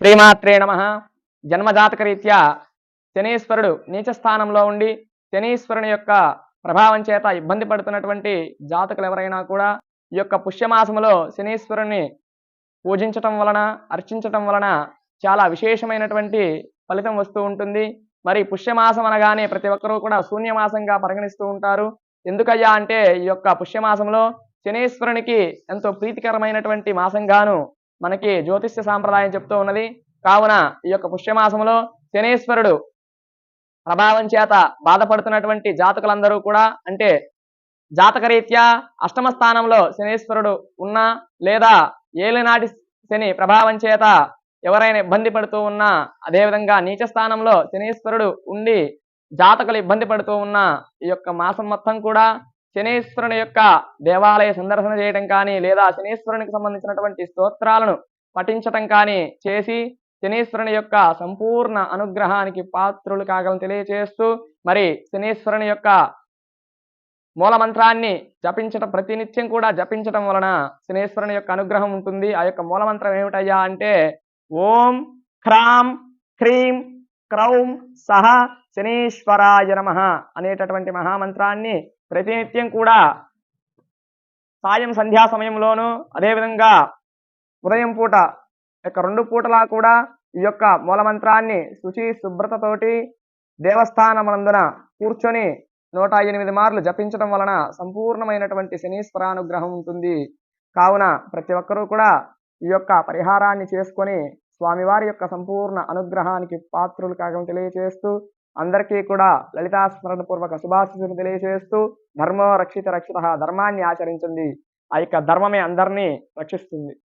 శ్రీమాత్రే నమ. జన్మజాతక రీత్యా శనీశ్వరుడు నీచ స్థానంలో ఉండి శనీశ్వరుని యొక్క ప్రభావం చేత ఇబ్బంది పడుతున్నటువంటి జాతకులు ఎవరైనా కూడా ఈ యొక్క పుష్యమాసములో శనీశ్వరుని పూజించటం వలన అర్చించటం వలన చాలా విశేషమైనటువంటి ఫలితం వస్తూ ఉంటుంది. మరి పుష్యమాసం అనగానే ప్రతి ఒక్కరూ కూడా శూన్యమాసంగా పరిగణిస్తూ ఉంటారు. ఎందుకయ్యా అంటే ఈ యొక్క పుష్యమాసంలో శనీశ్వరునికి ఎంతో ప్రీతికరమైనటువంటి మాసంగాను మనకి జ్యోతిష్య సాంప్రదాయం చెప్తూ ఉన్నది. కావున ఈ యొక్క పుష్యమాసంలో శనీశ్వరుడు ప్రభావం చేత బాధపడుతున్నటువంటి జాతకులందరూ కూడా అంటే జాతకరీత్యా అష్టమ స్థానంలో శనీశ్వరుడు ఉన్నా లేదా ఏలినాటి శని ప్రభావం చేత ఎవరైనా ఇబ్బంది పడుతూ ఉన్నా అదేవిధంగా నీచ స్థానంలో శనీశ్వరుడు ఉండి జాతకులు ఇబ్బంది పడుతూ ఉన్న ఈ యొక్క మాసం మొత్తం కూడా శనీశ్వరుని యొక్క దేవాలయ సందర్శన చేయటం కానీ లేదా శనీశ్వరునికి సంబంధించినటువంటి స్తోత్రాలను పఠించటం కానీ చేసి శనీశ్వరుని యొక్క సంపూర్ణ అనుగ్రహానికి పాత్రులు కాగలని తెలియచేస్తూ మరి శనీశ్వరుని యొక్క మూలమంత్రాన్ని జపించటం ప్రతినిత్యం కూడా జపించటం వలన శనీశ్వరుని యొక్క అనుగ్రహం ఉంటుంది. ఆ యొక్క మూలమంత్రం ఏమిటయ్యా అంటే ఓం హ్రాం హ్రీం క్రౌం సహ శనీశ్వరాయ నమ అనేటటువంటి మహామంత్రాన్ని ప్రతినిత్యం కూడా సాయం సంధ్యా సమయంలోనూ అదేవిధంగా ఉదయం పూట యొక్క రెండు పూటలా కూడా ఈ యొక్క మూలమంత్రాన్ని శుచి శుభ్రతతోటి దేవస్థానమునందున కూర్చొని నూట ఎనిమిది మార్లు జపించడం వలన సంపూర్ణమైనటువంటి శనీశ్వరానుగ్రహం ఉంటుంది. కావున ప్రతి ఒక్కరూ కూడా ఈ యొక్క పరిహారాన్ని చేసుకొని స్వామివారి యొక్క సంపూర్ణ అనుగ్రహానికి పాత్రులు కాగని తెలియచేస్తూ అందరికీ కూడా లలితాస్మరణ పూర్వక శుభాశిస్సులు తెలియజేస్తూ ధర్మో రక్షిత రక్షిత ధర్మాన్ని ఆచరించండి ఆ యొక్క ధర్మమే అందరినీ రక్షిస్తుంది.